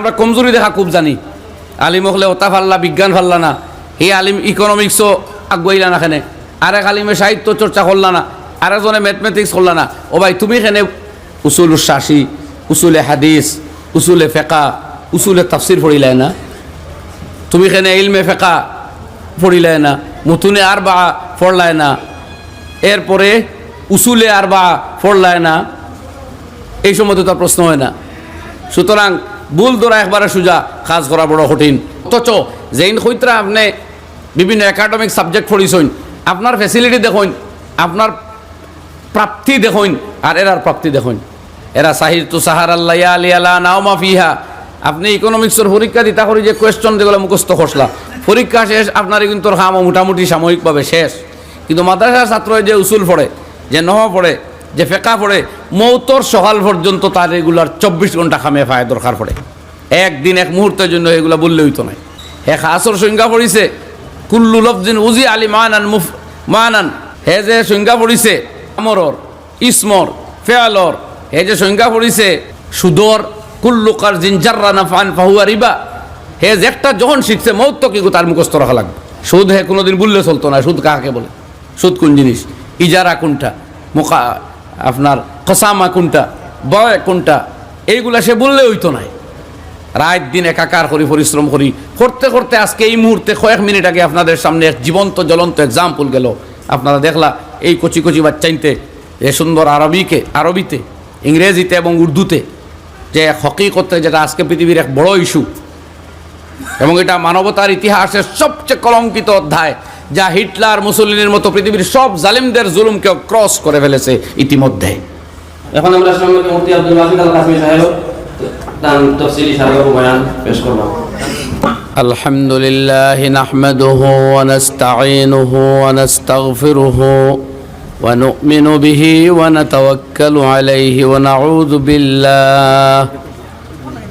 আমরা কমজোরি দেখা খুব জানি। আলিম হলে ওতা ফাল্লা বিজ্ঞান ফাল্লা না। এই আলিম ইকোনমিক্সও আগুয়াইলা না খেনে। আর এক আলিমে সাহিত্য চর্চা করলা না। আর একজনে ম্যাথমেটিক্স করলা না। ও ভাই, তুমি এখানে উসুল শাসি উসুলে হাদিস উসুলে ফেকা উসুলে তাফসির পড়িলাই না। তুমি এখানে ইলমে ফেকা পড়িলাই না। মুতুনে আর বা পড়লায় না। এরপরে উসুলে আর বা পড়লায় না। এই সময় তো তার প্রশ্ন হয় না। সুতরাং ভুল ধরা একবারে সোজা, কাজ করা বড় কঠিন। অথচ যেইন সৈত্রা আপনি বিভিন্ন একাডেমিক সাবজেক্ট পড়িছেন আপনার ফেসিলিটি দেখুন, আপনার প্রাপ্তি দেখুন, আর এরার প্রাপ্তি দেখুন। এরা সাহির তু সাহার আল্লাহ আলি নাও মাফিহা আপনি ইকোনমিক্সের পরীক্ষা দিতা করি যে কোয়েশ্চন যেগুলো মুখস্থ খসলা পরীক্ষা শেষ আপনার কিন্তু মোটামুটি সাময়িকভাবে শেষ। কিন্তু মাদ্রাসার ছাত্র যে উসুল পড়ে যে নহ পড়ে যে ফেঁকা পড়ে, মৌতর সকাল পর্যন্ত তার রেগুলার চব্বিশ ঘণ্টা খামে ফায় দরকার পড়ে। একদিন এক মুহূর্তের জন্য এগুলো বললে হইতো না। এক আসর সংজ্ঞা পড়িছে, কুল্লু লফজিন উজি আলী মানান মুফ, মানান। হে যে সংজ্ঞা পড়িছে, আমরর, ইসমর, ফেয়ালর। হে যে সংজ্ঞা পড়িছে, সুদর, কুল্লু কার জিনজাররা নাফান ফাহুয়া রিবা। হে যে একটা যখন শিখছে মৌত কি তার মুখস্থ রাখা লাগবে। সুদ হে কোনোদিন বললে চলতো না, সুদ কাকে বলে? সুদ কোন জিনিস? ইজারা কোনটা? মোকা আপনার কসামা কোনটা, বয় কোনটা, এইগুলা সে বললে হইতো নাই। রাত দিন একাকার করি, পরিশ্রম করি। করতে করতে আজকে এই মুহূর্তে কয়েক মিনিট আগে আপনাদের সামনে এক জীবন্ত, জ্বলন্ত এক্সাম্পল গেল। আপনারা দেখলা, এই কচি কচি বাচ্চাইতে এ সুন্দর আরবিকে, আরবিতে, ইংরেজিতে এবং উর্দুতে, যে হকিকতে যেটা আজকে পৃথিবীর এক বড় ইস্যু এবং এটা মানবতার ইতিহাসের সবচেয়ে কলঙ্কিত অধ্যায়। যা হিটলার মুসলিনের মতো পৃথিবীর সব জালিমদের জুলুমকে ক্রস করে ফেলেছে ইতিমধ্যে এখন আমরা সামনে মুফতি আব্দুল ওয়াহিদ আল কাসমি সাহেব তার তফসিলি সাহেব বয়ান পেশ করব الحمد لله نحمده ونستعينه ونستغفره ونؤمن به ونتوكل عليه ونعوذ بالله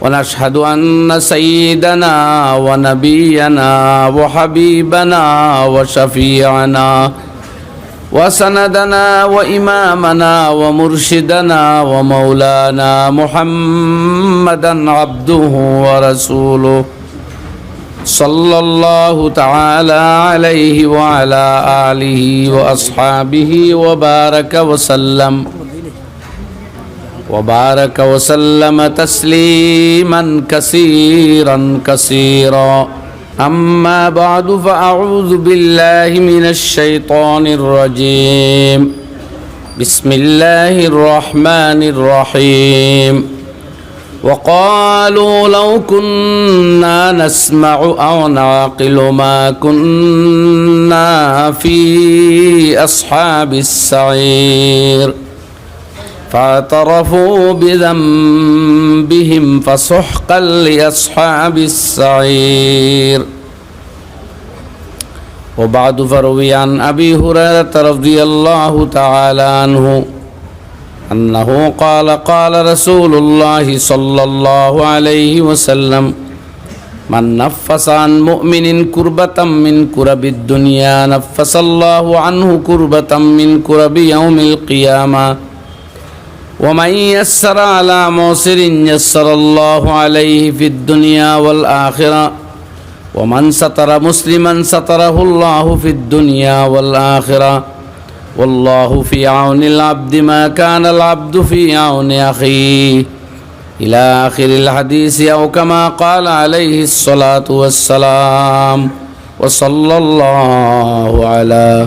ونشهد أن سيدنا ونبينا وحبيبنا وشفيعنا وسندنا وإمامنا ومرشدنا ومولانا محمدا عبده ورسوله صلى الله تعالى عليه وعلى آله وأصحابه وبارك وسلم وبارك وسلم تسليما كثيرا كثيرا أما بعد فأعوذ بالله من الشيطان الرجيم بسم الله الرحمن الرحيم وقالوا لو كنا نسمع أو نعقل ما كنا في أصحاب السعير فاعترفوا بذنبهم فسحقا لأصحاب السعير. وبعد فروي عن أبي هريرة رضي الله تعالى عنه أنه قال قال رسول الله صلى الله عليه وسلم من نفس عن مؤمن كربة من كرب الدنيا نفس الله عنه كربة من كرب يوم القيامة ومن يسر على موسر يسر الله عليه في الدنيا والآخرة. ومن ستر مسلما ستره الله في الدنيا والآخرة. والله في عون العبد ما كان العبد في عون أخيه. إلى آخر الحديث أو كما قال عليه الصلاة والسلام. وصلى الله على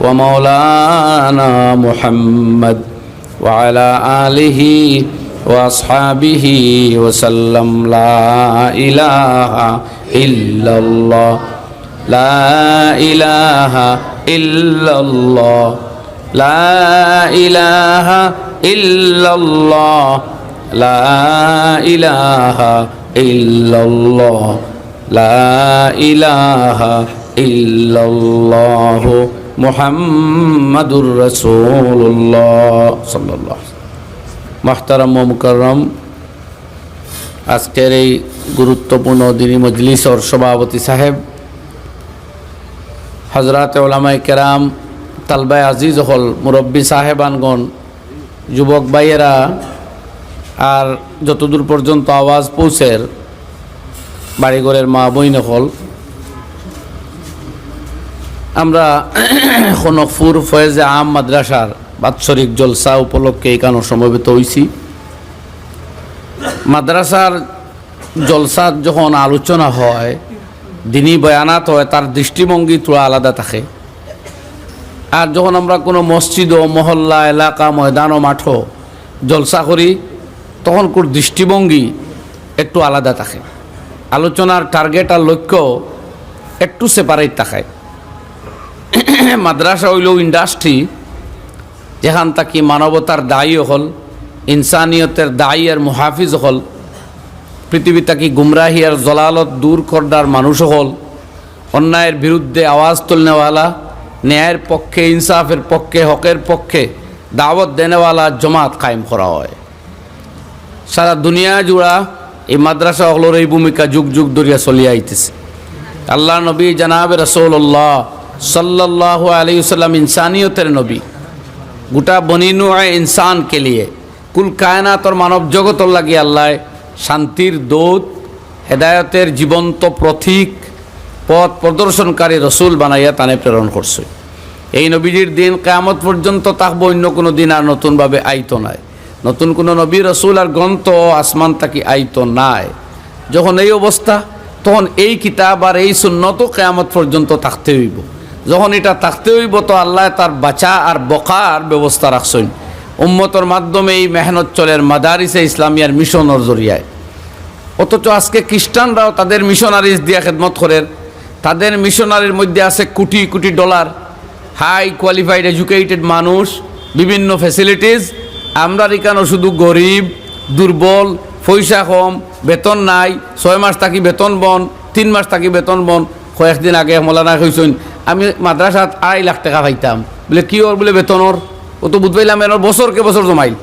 ومولانا محمد وعلى آله وأصحابه وسلم لا إله إلا الله. لا إله إلا الله. لا إله إلا الله. لا إله إلا الله. لا إله إلا الله. মোহাম্মদুর রসুল্লাহ সাল্লাহ মাহতারাম মুকরম আজকের এই গুরুত্বপূর্ণ দিনই মজলিস ওর সভাপতি সাহেব হজরত ওলামাই কেরাম তালবাই আজিজ হল মুরব্বী সাহেবানগণ, যুবক ভাইয়েরা, আর যতদূর পর্যন্ত আওয়াজ পৌঁছের বাড়িঘরের মা বইন হল আমরা খনকপুর ফয়েজে আম মাদ্রাসার বাৎসরিক জলসা উপলক্ষে এখানে সমবেত হয়েছি মাদ্রাসার জলসার যখন আলোচনা হয়, দিনী বয়ানাত হয়, তার দৃষ্টিভঙ্গি তোলা আলাদা থাকে। আর যখন আমরা কোনো মসজিদ ও মহল্লা, এলাকা, ময়দান ও মাঠও জলসা করি, তখন কোর দৃষ্টিভঙ্গি একটু আলাদা থাকে। আলোচনার টার্গেট আর লক্ষ্য একটু সেপারেট থাকে। মাদ্রাসা হইল ইন্ডাস্ট্রি যেখান তাকি মানবতার দায়ী হল, ইনসানিয়তের দায়ী আর মুহাফিজ হল, পৃথিবী তাকি গুমরাহি আর জলালত দূর করদার মানুষ হল, অন্যায়ের বিরুদ্ধে আওয়াজ তুলনেওয়ালা, ন্যায়ের পক্ষে, ইনসাফের পক্ষে, হকের পক্ষে দাওয়াত দেনেওয়ালা জমাত কায়েম করা হয়। সারা দুনিয়া জুড়া এই মাদ্রাসা হলোর এই ভূমিকা যুগ যুগ ধরিয়া চলিয়া আইতেছে। আল্লাহ নবী জানাব রসৌল্লাহ সাল্লাহ আলাইসাল্লাম ইনসানিয়তের নবী। গোটা বনিনু ইনসানকে লিয়ে কুল কায়নাতর মানব জগতর লাগি আল্লাহ শান্তির দৌত, হেদায়তের জীবন্ত প্রতীক, পথ প্রদর্শনকারী রসুল বানাইয়া তানে প্রেরণ করছে। এই নবীজির দিন কেয়ামত পর্যন্ত তাকব অন্য কোনো দিন আর নতুনভাবে আইতো নাই। নতুন কোনো নবী, রসুল আর গ্রন্থ আসমান তাকি আইতো নাই। যখন এই অবস্থা, তখন এই কিতাব আর এই সুন্নত কেয়ামত পর্যন্ত থাকতে হইব। যখন এটা থাকতে হইব তো আল্লাহ তার বাঁচা আর বকার ব্যবস্থা রাখছেন। উম্মতর মাধ্যমে এই মেহনত চলের মাদারিসে ইসলামিয়ার মিশনের জরিয়ায়। অথচ আজকে খ্রিস্টানরাও তাদের মিশনারিজ দিয়া খেদমত করেন তাদের মিশনারির মধ্যে আছে crore crore dollar. High qualified educated মানুষ, বিভিন্ন ফ্যাসিলিটিস। আমরা এখানে শুধু গরিব, দুর্বল, পয়সা কম, বেতন নাই, ছয় মাস থাকি বেতন বন, তিন মাস থাকি বেতন বন কয়েকদিন আগে মলানা কইসইন আমি মাদ্রাসাত আড়াই লাখ টাকা পাইতাম। বলে, কি ওর বলে বেতনর ও তো বুঝবাইলাম এর বছরকে বছর জমাইল।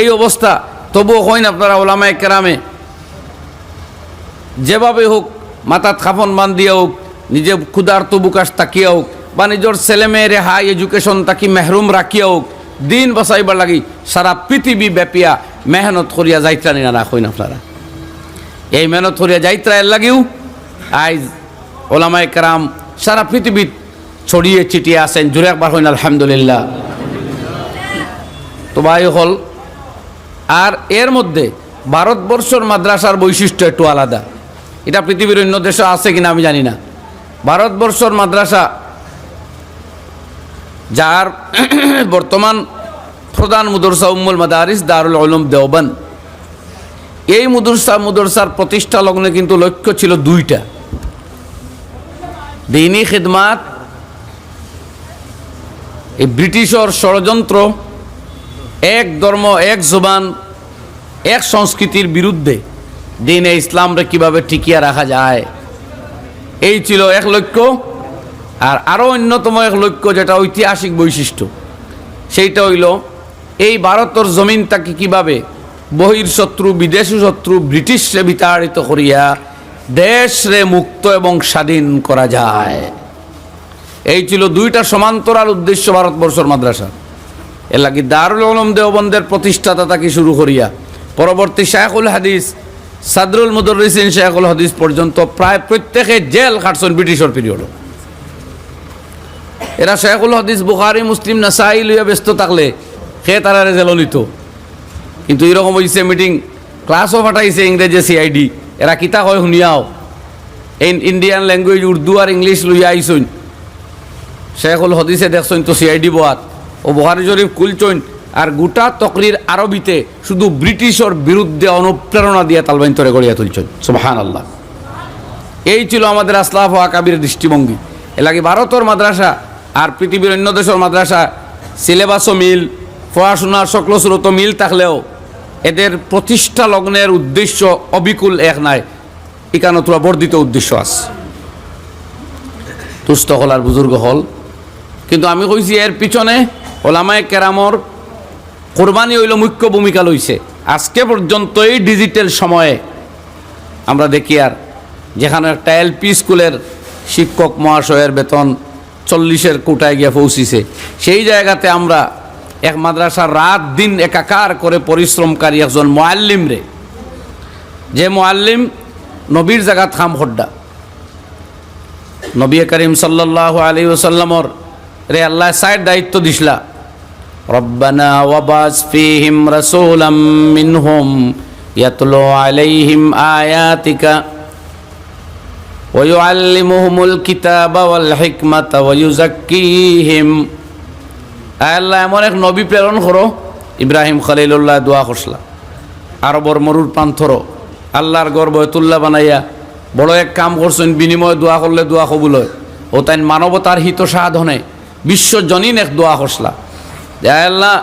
এই অবস্থা তবুও কইন আপনারা ওলামায় কেরামে যেভাবে হোক মাথাত খাফন বান দিয়া হোক নিজে ক্ষুধার্ত বুকাশ তাকিয়া হোক বা নিজের ছেলেমেয়েরে হাই এডুকেশন তাকি মেহরুম রাখিয়া হোক দিন বসাইবার লাগি সারা পৃথিবী ব্যাপিয়া মেহনত করিয়া যাইত্রা নিনা না আপনারা। এই মেহনত করিয়া যাইত্রা এর লাগিও আইজ ওলামায় কারাম সারা পৃথিবী ছড়িয়ে ছিটিয়ে আসেন জুড়ে একবার হইন, আলহামদুলিল্লাহ। তো ভাই হল আর এর মধ্যে ভারতবর্ষর মাদ্রাসার বৈশিষ্ট্য একটু আলাদা। এটা পৃথিবীর অন্য দেশে আছে কিনা আমি জানি না। ভারতবর্ষর মাদ্রাসা, যার বর্তমান প্রধান মুদরসা উম্মুল মাদারিস দারুল আলম দেওবান এই মুদরসা মুদরসার প্রতিষ্ঠা লগ্নে কিন্তু লক্ষ্য ছিল দুইটা। দিনী খিদমাত, এই ব্রিটিশর ষড়যন্ত্র, এক ধর্ম, এক জবান, এক সংস্কৃতির বিরুদ্ধে দিনে ইসলামরে কীভাবে টিকিয়ে রাখা যায়? এই ছিল এক লক্ষ্য, আর আরও অন্যতম এক লক্ষ্য যেটা ঐতিহাসিক বৈশিষ্ট্য, সেইটা হইল, এই ভারতের জমিনটাকে কীভাবে বহির শত্রু বিদেশি শত্রু ব্রিটিশরে বিতাড়িত করিয়া দেশরে মুক্ত এবং স্বাধীন করা যায়। এই ছিল দুইটা সমান্তরাল উদ্দেশ্য ভারতবর্ষর মাদ্রাসা। এর লাগি দারুল আলম দেওবন্দের প্রতিষ্ঠাতা তাকে শুরু করিয়া। পরবর্তী শেখুল হাদিস, সাদরুল মুদরিসিন শেখুল হাদিস পর্যন্ত প্রায় প্রত্যেকে জেল খাটছেন ব্রিটিশর পিরিয়ড এরা শেখুল হাদিস, বুখারি, মুসলিম, নাসাই লইয়া ব্যস্ত থাকলে সে তারা জেল নিত? কিন্তু এরকম হয়েছে মিটিং ক্লাসও ফাটাইছে ইংরেজি সিআইডি এরা কিতা হয় শুনিয়াও। এই ইন্ডিয়ান ল্যাঙ্গুয়েজ উর্দু আর ইংলিশ লইয়া আইসইন শেখুল হদিসে দেখছেন তো সিআইডি বোয়াত। ও বহারি শরীফ কুলচইন আর গোটা তকরির আরবিতে শুধু ব্রিটিশর বিরুদ্ধে অনুপ্রেরণা দিয়ে তালবাইন তরে গড়িয়া তুলছেন সুবাহান আল্লাহ এই ছিল আমাদের আসলাফ ও আকাবির দৃষ্টিভঙ্গি। এলাকি ভারতের মাদ্রাসা আর পৃথিবীর অন্য দেশের মাদ্রাসা সিলেবাসও মিল, পড়াশোনার সকল স্রোত মিল থাকলেও এদের প্রতিষ্ঠা লগ্নের উদ্দেশ্য অবিকুল এক নাই। এখানে তোরা বর্ধিত উদ্দেশ্য আছে। তুষ্ট হল আর বুজুর্গ হল। কিন্তু আমি কইছি এর পিছনে ওলামায় কেরামর কোরবানি হইল মুখ্য ভূমিকা লইছে। আজকে পর্যন্ত এই ডিজিটাল সময়ে আমরা দেখি আর যেখানে একটা এলপি স্কুলের শিক্ষক মহাশয়ের বেতন চল্লিশের কোটায় গিয়ে পৌঁছিছে, সেই জায়গাতে আমরা এক মাদ্রাসার রাত দিন একাকার করে পরিশ্রমকারী একজন মোয়াল্লিম রে যে মোয়াল্লিম নবীর জায়গা থাম হড্ডা নবী করিম সাল্লাহ আলী ওসাল্লামর রে আল্লাহ সাইড দায়িত্ব দিসলা ربنا وبعث فيهم رسولا منهم يتلو عليهم آياتك ويعلمهم الكتاب والحكمة ويزكيهم আল্লাহ, এমন এক নবী প্রেরণ করো। ইব্রাহিম খলিলুল্লাহ দোয়া করসলা আরবর মরুর প্রান্তর। আল্লাহর গর্ব তুল্লা বানাইয়া বড় এক কাম করছেন, বিনিময়ে দোয়া করলে দোয়া কবুল হয়। ও তাই মানবতার হিত সাধনে বিশ্বজনীন এক দোয়া যে আল্লাহ,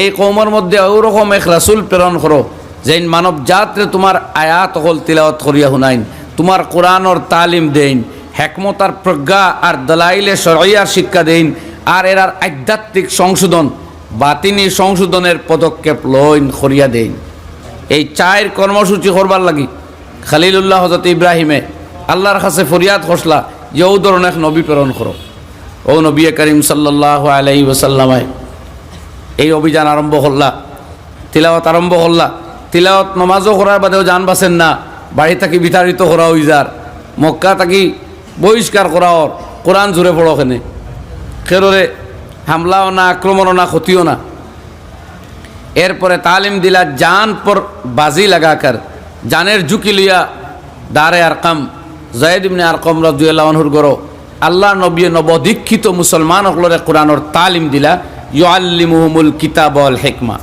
এই কৌমর মধ্যে ওরকম এক রাসুল প্রেরণ করো যে মানব জাতরে তোমার আয়াত হল তিলাওয়াত করিয়া শুনাইন, তোমার কোরআনর তালিম দেইন হেকমতার প্রজ্ঞা আর দলাইলে সরাইয়ার শিক্ষা দেন আর এরার আধ্যাত্মিক সংশোধন বাতিনি সংশোধনের পদক্ষেপ লইন করিয়া দেন এই চায়ের কর্মসূচি করবার লাগি খালিলুল্লাহ হজরত ইব্রাহিমে আল্লাহর কাছে ফরিয়াদ খসলা যে ও ধরনের নবী প্রেরণ করো। ও নবী করিম সাল্লাহ আলাই ওসাল্লামায় এই অভিযান আরম্ভ করলা, তিলাওয়াত আরম্ভ করলা। তিলাওয়াত নমাজও করার বাদেও জান বাসেন না, বাড়ি থাকি বিতাড়িত করা হই যার, মক্কা থাকি বহিষ্কার করা ওর কোরআন জুড়ে পড়ো ওখানে খেরোরে হামলাও না, আক্রমণও না, ক্ষতিও না। এরপরে তালিম দিলা, জান পর বাজি লাগাকার, জানের ঝুঁকি লিয়া দারে আরকাম, জয়েদ ইবনে আরকম রাজুয়াল্লাহর গরো আল্লাহ নবী নবদীক্ষিত মুসলমান সকলরে কোরআনর তালিম দিলা, ইউআল্লিমুহুমুল কিতাব আল হেকমা।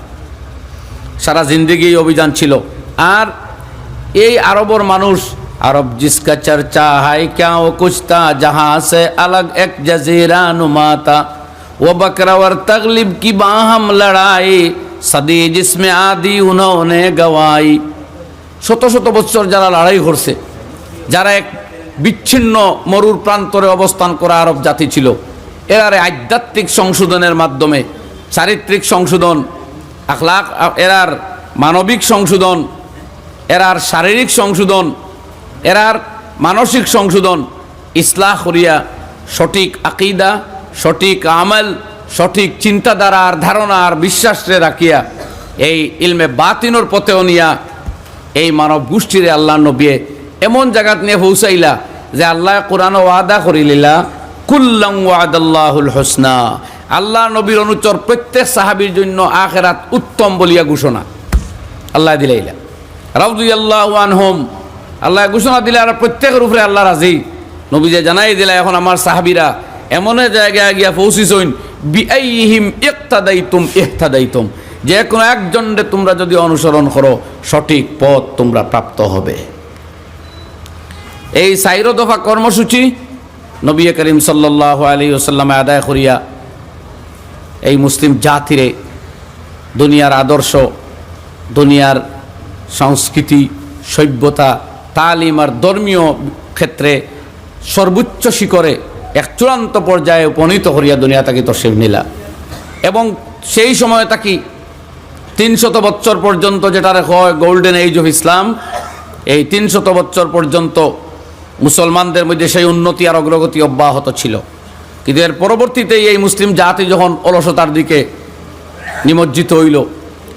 সারা জিন্দগি অভিযান ছিল। আর এই আরবর মানুষ আরব জিসকা চর্চা হাই ক্যা ও কুছতা जहां से अलग एक जजीरा नुमाता वो बकरा और तगलिब की बाहम लड़ाई सदी जिसमें आदि उन्होंने गवाई শত শত বছর যারা লড়াই করছে যারা এক বিচ্ছিন্ন মরুর প্রান্তরে অবস্থান করা আরব জাতি ছিল এরারে আধ্যাত্মিক সংশোধনের মাধ্যমে চারিত্রিক সংশোধন আখলাক এরার মানবিক সংশোধন এরার শারীরিক সংশোধন এরার মানসিক সংশোধন, ইসলাহ করিয়া সঠিক আকিদা, সঠিক আমল, সঠিক চিন্তাধারা আর ধারণা আর বিশ্বাসরে রাখিয়া এই ইলমে বাতিনোর পথেও নিয়া এই মানব গোষ্ঠীরে আল্লাহ নবিয়ে এমন জায়গাত নিয়ে পৌঁছাইলা যে আল্লাহ কোরআন ওয়াদা করিলিলা কুল্লাং ওয়াদাল্লাহুল হোসনা। আল্লাহ নবীর অনুচর প্রত্যেক সাহাবির জন্য আখেরাত উত্তম বলিয়া ঘোষণা। আল্লাহ দিলাইলা। রাউদুই আল্লাহ আনহম আল্লাহ ঘোষণা দিলে আর প্রত্যেকের উপরে আল্লাহ রাজি। নবী যে জানাই দিলা এখন আমার সাহাবিরা, এমন জায়গায় গিয়া পৌঁছিছইন বিআইহিম ইক্তাদাইতুম ইহতাদাইতুম। যে কোনো একজনরে তোমরা যদি অনুসরণ করো, সঠিক পথ তোমরা প্রাপ্ত হবে। এই সাইরো দফা কর্মসূচি নবী করিম সাল্লাহ আলী ওসাল্লামে আদায় করিয়া এই মুসলিম জাতিরে দুনিয়ার আদর্শ, দুনিয়ার সংস্কৃতি, সভ্যতা তালিম আর ধর্মীয় ক্ষেত্রে সর্বোচ্চ শিখরে এক চূড়ান্ত পর্যায়ে উপনীত হরিয়া দুনিয়া তাকে তসিব নিলা। এবং সেই সময় তাকি তিনশত বৎসর পর্যন্ত যেটা হয় গোল্ডেন এজ অফ ইসলাম এই তিনশত বৎসর পর্যন্ত মুসলমানদের মধ্যে সেই উন্নতি আর অগ্রগতি অব্যাহত ছিল। কিন্তু এর পরবর্তীতে এই মুসলিম জাতি যখন অলসতার দিকে নিমজ্জিত হইল,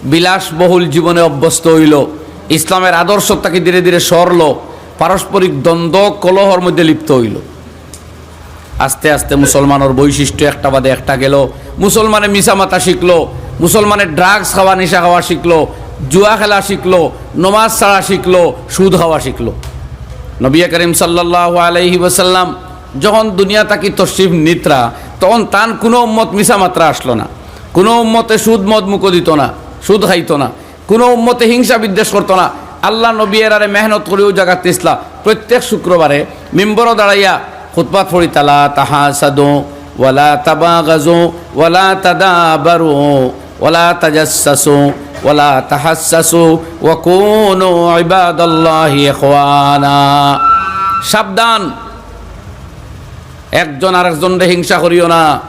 বিলাসবহুল জীবনে অভ্যস্ত হইল ইসলামের আদর্শ তাকে ধীরে ধীরে সরল, পারস্পরিক দ্বন্দ্ব, কলহর মধ্যে লিপ্ত হইল। আস্তে আস্তে মুসলমানের বৈশিষ্ট্য একটা বাদে একটা গেল। মুসলমানে মিসামাতা শিখলো, মুসলমানের ড্রাগস খাওয়া, নেশা খাওয়া শিখলো, জুয়া খেলা শিখলো, নমাজ ছাড়া শিখলো, সুদ খাওয়া শিখলো। নবী করিম সাল্লাহ আলহি ওসাল্লাম যখন দুনিয়া তাকি তসিফ নিত্রা, তখন তান কোনো উম্মত মিশা মাত্রা আসলো না। কোনো উম্মতে সুদ মদ মুখ দিত না, সুদ খাইত না। কোনো উম্মতে হিংসা বিদ্বেষ করতো না। আল্লাহ নবী এরারে মেহনত করেও জাগাত ইসলা প্রত্যেক শুক্রবারে মিম্বর দাঁড়াইয়া খুতবাত ফড়ি তালা তাহা সাদো ওয়ালা তাবা গাজো ওয়ালা তাদাবারু, ওয়ালা তাজাসসাসু, ওয়ালা তাহাসসাসু, ওয়া কুনু ইবাদাল্লাহি ইখওয়ানা। সাবধান। একজন আরেকজনের হিংসা করিও না।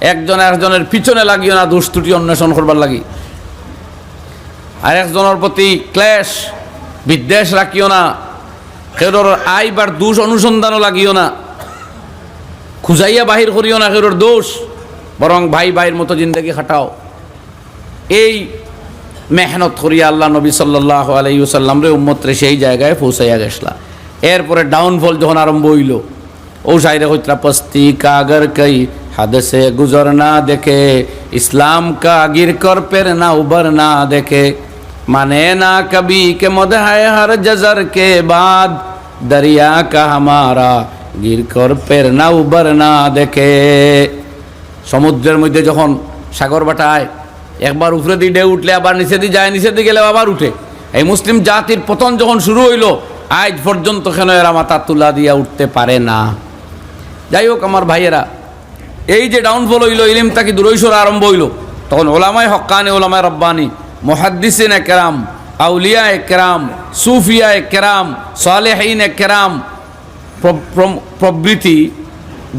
একজন আরেকজনের পিছনে লাগিও না দুষ্তুটি অন্বেষণ করবার লাগি। আর একজনের প্রতি ক্লেশ, বিদ্বেষ রাখিও না। কেউর আই বার দোষ অনুসন্ধানও লাগিও না। খুঁজাইয়া বাহির করিও না সেরোর দোষ, বরং ভাই ভাইয়ের মতো জিন্দগি খাটাও। এই মেহনত করিয়া আল্লাহ নবী সাল্লাহ আলাইসাল্লাম রে উম্মত্রে সেই জায়গায় পৌঁছাইয়া গেছলা। এরপরে ডাউনফল যখন আরম্ভ হইল ও সাইরে হইত্রা, পস্তি কাগর কই হাদেশে গুজর না দেখে, ইসলাম কাগির কর পের না, উবর না দেখে। माने ना कभी के मद है हर जजर के बाद दरिया का हमारा गिर कर पेर ना उबर ना দেখে সমুদ্রের মধ্যে যখন সাগর বাটায় একবার উপরে দিয়ে ঢেউ উঠলে আবার নিচে দিয়ে যায় নিচে দিয়ে গেলে আবার উঠে এই মুসলিম জাতির পতন যখন শুরু হইল আজ পর্যন্ত কেন এরা মাথা তুলা দিয়া উঠতে পারে না যাই হোক আমার ভাইয়েরা এই যে ডাউনফল হইল ইলিম তাকে দূরৈশ্বর আরম্ভ হইল তখন ওলামায় হক্কানি ওলামায় রব্বানি মহাদ্দিসিন কেরাম আউলিয়া কেরাম সুফিয়া কেরাম সালেহীন কেরাম প্র- প্র- প্রভৃতি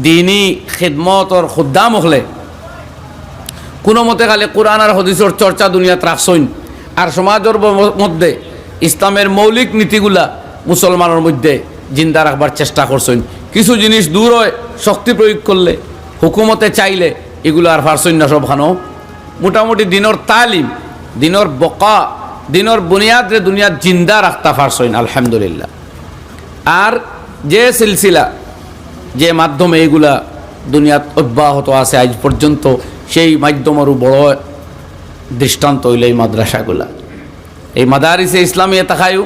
দিনী খিদমতর খুদ্দাম হলে। কোনো মতে খালি কোরআন আর হদিসর চর্চা দুনিয়াত রাখছইন। আর সমাজের মধ্যে ইসলামের মৌলিক নীতিগুলা মুসলমানের মধ্যে জিন্দা রাখবার চেষ্টা করছেন কিছু জিনিস দূর হয়, শক্তি প্রয়োগ করলে, হুকুমতে চাইলে, এগুলো আর পারছইন না সবখানো মোটামুটি দিনর তালিম দিনর বকা, দিনর বুনিয়াদ রে দুনিয়াত জিন্দা রাখতা ফার্স পারছইন আলহামদুলিল্লাহ। আর যে সিলসিলা, যে মাধ্যমে এগুলা দুনিয়াত অব্যাহত আছে আজ পর্যন্ত, সেই মাধ্যমেরও বড় দৃষ্টান্ত হইল এই মাদ্রাসাগুলা। এই মাদারিসে ইসলামী তাকায়ু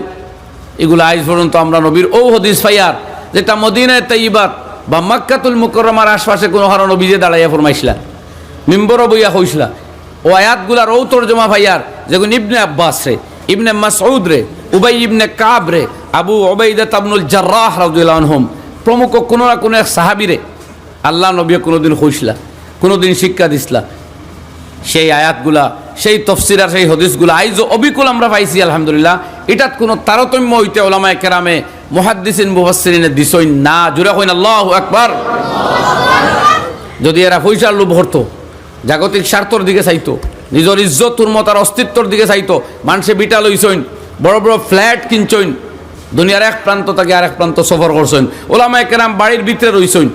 এগুলো আজ পর্যন্ত আমরা নবীর ও হদিস ফাইয়ার যেটা মদিনায় তাইবাত বা মাক্কাতুল মুকরমার আশপাশে কোনো হারো নবীজে দাঁড়াইয়া ফরমাইছিলা, মিম্বর বইয়া হইছিলা ও আয়াতগুলার ও তর্জমা ভাইয়ার যেগুলো ইবনে আব্বাস রে, ইবনে মাসউদ রে, উবাই ইবনে কাব রে, আবু ওবাইদা তাবনুল জার্রাহ রাদিয়াল্লাহু আনহুম, প্রমুখ কোনো না কোনো এক সাহাবিরে আল্লাহ নবী কোনোদিন হইছিলা কোনোদিন শিক্ষা দিছিলা সেই আয়াতগুলা, সেই তফসির সেই হদিসগুলা, আইজ অবিকুল আমরা পাইছি, আলহামদুলিল্লাহ। এটাত কোনো তারতম্য হইতে ওলামায় কেরামে, মুহাদ্দিসিন, মুফাসসিরিনে দিছই না। জুড়ে হইন আল্লাহ একবার যদি এরা পয়সার লোভ হরতো জাগতিক স্বার্থর দিকে চাইতো। নিজের ইজ্জত তুর্মতার অস্তিত্বর দিকে চাইতো। মানুষে বিটা লইছইন বড় বড় ফ্ল্যাট কিনছইন দুনিয়ার এক প্রান্ত তাকে আর এক প্রান্ত সফর করছইন ওলামায় কেরাম বাড়ির ভিতরে রইছইন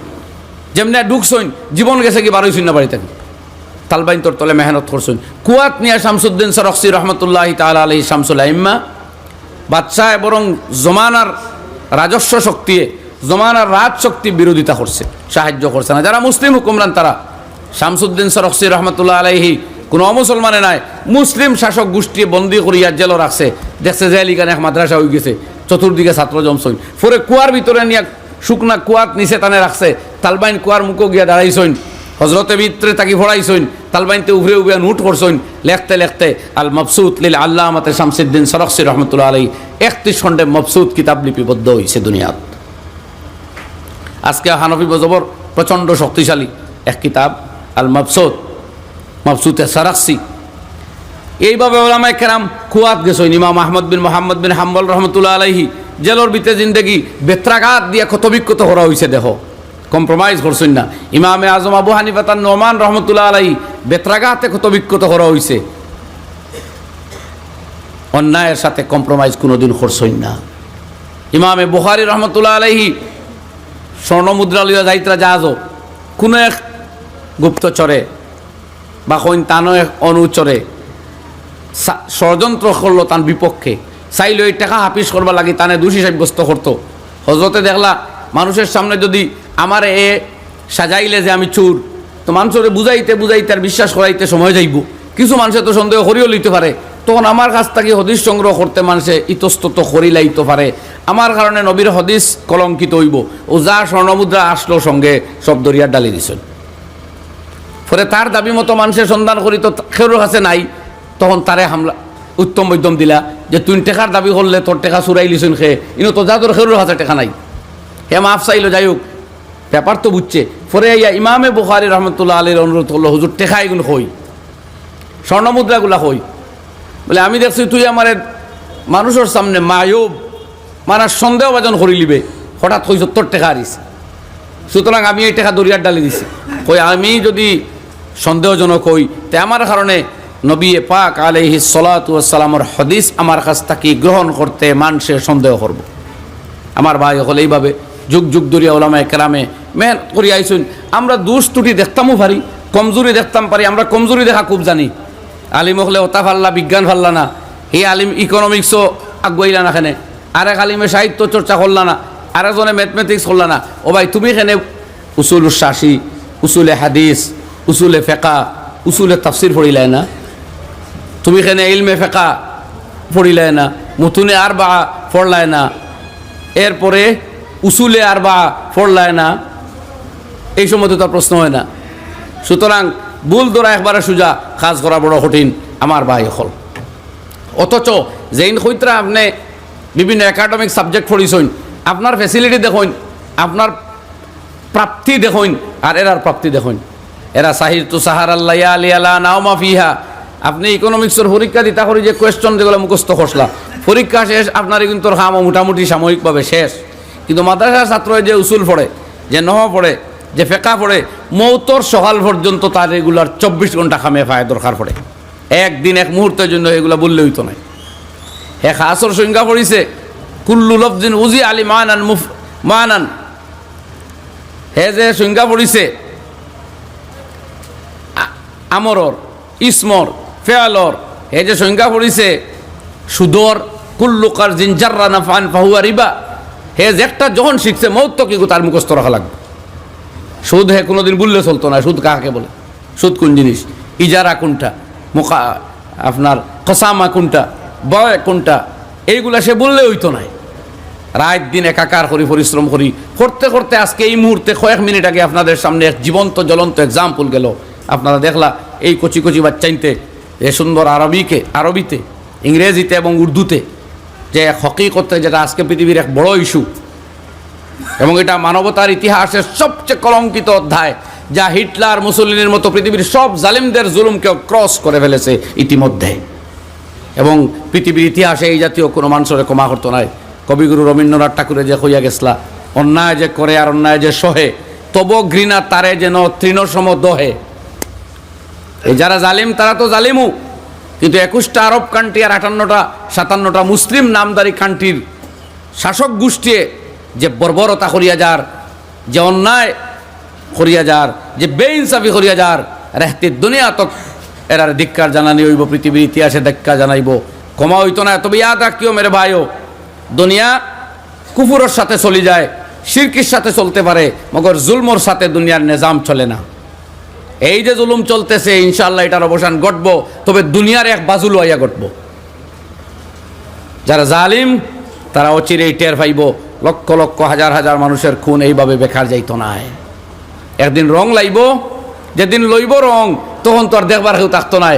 যেমনি ঢুকছইন জীবন গেছে কি বার বারোইছইন না বাড়ি থেকে তালবাইন তোর তলে মেহনত করছেন কুয়াত নিয়া শামসুদ্দিন সরক্সি রহমতুল্লাহ তাল আলহি শামসুল আইম্মা, বাদশাহ বরং জমানার রাজস্ব শক্তি জমানার রাজ শক্তি বিরোধিতা করছে সাহায্য করছে না। যারা মুসলিম হুকুমরান তারা শামসুদ্দিন সরক্সি রহমতুল্লাহ আলাইহি, কোনো অমুসলমানে নাই। মুসলিম শাসক গোষ্ঠী বন্দি করিয়া জেল রাখছে। দেখছে যে এলিকানে এক মাদ্রাসা হয়ে গেছে, চতুর্দিকে ছাত্র জমছইন ফরে কুয়ার ভিতরে নিয়ে শুকনা কুয়াত নিচে টানে রাখছে, তালবাইন কুয়ার মুখো গিয়া দাঁড়াইছইন হজরতে ভিতরে তাকে ফড়াইছইন তালবাইনতে উভরে উভরে নুট করছইন লেখতে লেখতে আল মবসুদ লিল আল্লাহ আমাতে শামসুদ্দিন সরক্সি রহমতুল্লাহ আলাই একত্রিশ খণ্ডে মবসুদ কিতাব লিপিবদ্ধ হয়েছে দুনিয়াত। আজকে হানফি বজবর প্রচণ্ড শক্তিশালী এক কিতাব। আল মবসুদ মবসুতে সারাক্সি এইভাবে ওলামায় কেরাম খুয়াত গেছেন, ইমাম আহমদ বিন মোহাম্মদ বিন হাম্বল রহমতুল্লাহ আলাইহি, জেলর ভিতরে জিন্দগি, বেত্রাঘাত দিয়ে ক্ষত বিক্ষত করা হয়েছে দেহ। কম্প্রোমাইজ করছেন না। ইমামে আজম আবু হানিফা তার নোমান রহমতুল্লাহ আলাই বেত্রাঘাতে ক্ষত বিক্ষত করা হয়েছে অন্যায়ের সাথে কম্প্রোমাইজ কোনোদিন করছেন না। ইমামে বুখারি রহমতুল্লাহ আলাইহি, স্বর্ণমুদ্রা লইয়া যাইত্রা জাহাজও। কোনো এক গুপ্তচরে বা তানো অনুচরে ষড়যন্ত্র করল তার বিপক্ষে। চাইলে ওই টাকা হাফিস করবা লাগে, তানে দোষী সাব্যস্ত করতো। হজরতে দেখলা, মানুষের সামনে যদি আমার এ সাজাইলে যে আমি চুর, তো মানুষের বুঝাইতে বুঝাইতে আর বিশ্বাস করাইতে সময় যাইব। কিছু মানুষের তো সন্দেহ করিও লইতে পারে। তখন আমার কাছ থেকে হদিস সংগ্রহ করতে মানুষে ইতস্তত করি লাইতে পারে। আমার কারণে নবীর হদিস কলঙ্কিত হইব। ও যা স্বর্ণমুদ্রা আসলো সঙ্গে, সব দরিয়ার ডালি দিছেন। পরে তার দাবি মতো মানুষের সন্ধান করি তো খেরোর কাছে নাই, তখন তারে হামলা, উত্তম মধ্যম দিলা, যে তুই টেকার দাবি করলে তোর টেকা চুরাই লিছুন খে, ইনো তো যা তোর খেরোর কাছে টেকা নাই। হে মাফ চাইলো, যাই হোক, ব্যাপার তো বুঝছে। পরে ইয়া ইমামে বুখারি রহমতুল্লাহ আলীর অনুরোধ করল, হুজুর, টেকা এগুলো হই স্বর্ণমুদ্রাগুলা হই বলে, আমি দেখছি তুই আমার মানুষের সামনে মায়ব মানার সন্দেহ বাজন করি লিবে, হঠাৎ কই তোর টেকা হারিস। সুতরাং আমি এই টেকা দরিয়ার ডালি দিছি। কই, আমি যদি সন্দেহজনক হই। তে আমার কারণে নবী পাক আলহি সালাতামর হদিস আমার কাছ থেকে গ্রহণ করতে মানুষের সন্দেহ করব। আমার ভাই হল এইভাবে যুগ যুগ দরিয়া ওলামায় কেরামে মেহন করি আইসুন আমরা দুষ ত্রুটি দেখতামও পারি, কমজোরি দেখতাম পারি, আমরা কমজোরি দেখা খুব জানি। আলিম হলে ওতা ফাল্লা, বিজ্ঞান ফাল্লা না। হে আলিম ইকোনমিক্সও আগুয়াইলা না খানে আরেক আলিমে সাহিত্য চর্চা করলা না। আরেকজনে ম্যাথমেটিক্স করলা না। ও ভাই, তুমি এখানে উসুল শাসি উসুলে হাদিস উসুলে ফেকা, উসুলে তাফসির পড়িলাই না। তুমি এখানে ইলমে ফেকা পড়িলাই না মুতুনে আর বা পড়লায় না। এরপরে উসুলে আর বা পড়লায় না। এই সময় তো তার প্রশ্ন হয় না। সুতরাং ভুল ধরা একবারে সোজা, কাজ করা বড় কঠিন, আমার ভাই হল। অথচ জেইন সৈত্রা আপনি বিভিন্ন একাডেমিক সাবজেক্ট পড়িছইন আপনার ফেসিলিটি দেখুন, আপনার প্রাপ্তি দেখুন, আর এরার প্রাপ্তি দেখুন। এরা সাহির তু সাহার আল্লাহ আপনি ইকোনমিক্সের পরীক্ষা দিতা করি যে কোয়েশ্চন যেগুলো মুখস্থ খসলা। পরীক্ষা শেষ আপনার কিন্তু খাম মোটামুটি সাময়িকভাবে শেষ। কিন্তু মাদ্রাসার ছাত্র যে উসুল পড়ে, যে নহ পড়ে, যে ফেকা পড়ে, মৌতর সকাল পর্যন্ত তার রেগুলার চব্বিশ ঘণ্টা খামে পায় দরকার পড়ে। একদিন এক মুহূর্তের জন্য এগুলো বললে হইতো না। এক আসর সংজ্ঞা পড়িছে, কুল্লু লফদিন উজি আলী মানান মুফ মানান। হে যে সংজ্ঞা পড়িছে আমরর, ইসমর, ফেয়ালর। হে যে সংজ্ঞা পড়িছে, সুদর, কুল্লুকার জিনজাররা নাফান ফাহুয়া রিবা। হে যে একটা যখন শিখছে, মৌত কি তার মুখস্থ রাখা লাগবে? সুদ হে কোনোদিন বললে চলতো না, সুদ কাকে বলে? সুদ কোন জিনিস? ইজারা কোনটা? মুখা আপনার কসামা কোনটা? বয় কোনটা? এইগুলা সে বললে হইতো নাই। রাত দিন একাকার করি, পরিশ্রম করি। করতে করতে আজকে এই মুহূর্তে কয়েক মিনিট আগে আপনাদের সামনে এক জীবন্ত, জ্বলন্ত এক্সাম্পল গেল। আপনারা দেখলা এই কচি কচি বাচ্চাইতে এ সুন্দর আরবিকে, আরবিতে, ইংরেজিতে এবং উর্দুতে, যে হকিকতে যেটা আজকে পৃথিবীর এক বড় ইস্যু। এবং এটা মানবতার ইতিহাসের সবচেয়ে কলঙ্কিত অধ্যায়, যা হিটলার মুসলিনের মতো পৃথিবীর সব জালিমদের জুলুমকে ক্রস করে ফেলেছে ইতিমধ্যে। এবং পৃথিবীর ইতিহাসে এই জাতীয় কোনো মানুষের ক্ষমা করতো নাই। কবিগুরু রবীন্দ্রনাথ ঠাকুরে যে হইয়া গেছলা, অন্যায় যে করে আর অন্যায় যে সহে, তব ঘৃণা তারে যেন তৃণসম দহে। এই যারা জালিম, তারা তো জালিমু কিন্তু একুশটা আরব কান্ট্রি আর আটান্নটা, সাতান্নটা মুসলিম নামদারি কান্ট্রির শাসক গোষ্ঠী যে বর্বরতা করিয়া যার, যে অন্যায় করিয়া যার, যে বেইনসাফি করিয়া যার, রেহতে দুনিয়া তক এরার ধিক্কার জানানি হইব, পৃথিবীর ইতিহাসে ধিক্কার জানাইব। ক্ষমা হইতো না, তবে ইয়াদ রাখিও মেরে ভাইও, দুনিয়া কুফুরের সাথে চলে যায়, শিরকির সাথে চলতে পারে, মগর জুলমর সাথে দুনিয়ার নিজাম চলে না। এই যে জুলুম চলতেছে ইনশাল্লাহ এটার অবসান ঘটবো। তবে দুনিয়ার এক বাজুল হইয়া ঘটবো। যারা জালিম, তারা অচিরেই টের পাইব, লক্ষ লক্ষ হাজার হাজার মানুষের খুন এইভাবে বেকার যাইত নাই একদিন রং লাইব, যেদিন লইব রং, তখন তো আর দেখবার কেউ থাকতো নাই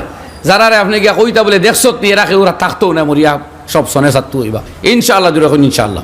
যারা আপনি গিয়া কইতা বলে দেখছত নিয়ে রাখে ওরা থাকতো না মরিয়া, সব সনে সাত্তু হইবা। ইনশাআল্লাহ, দূরে ইনশাআল্লাহ।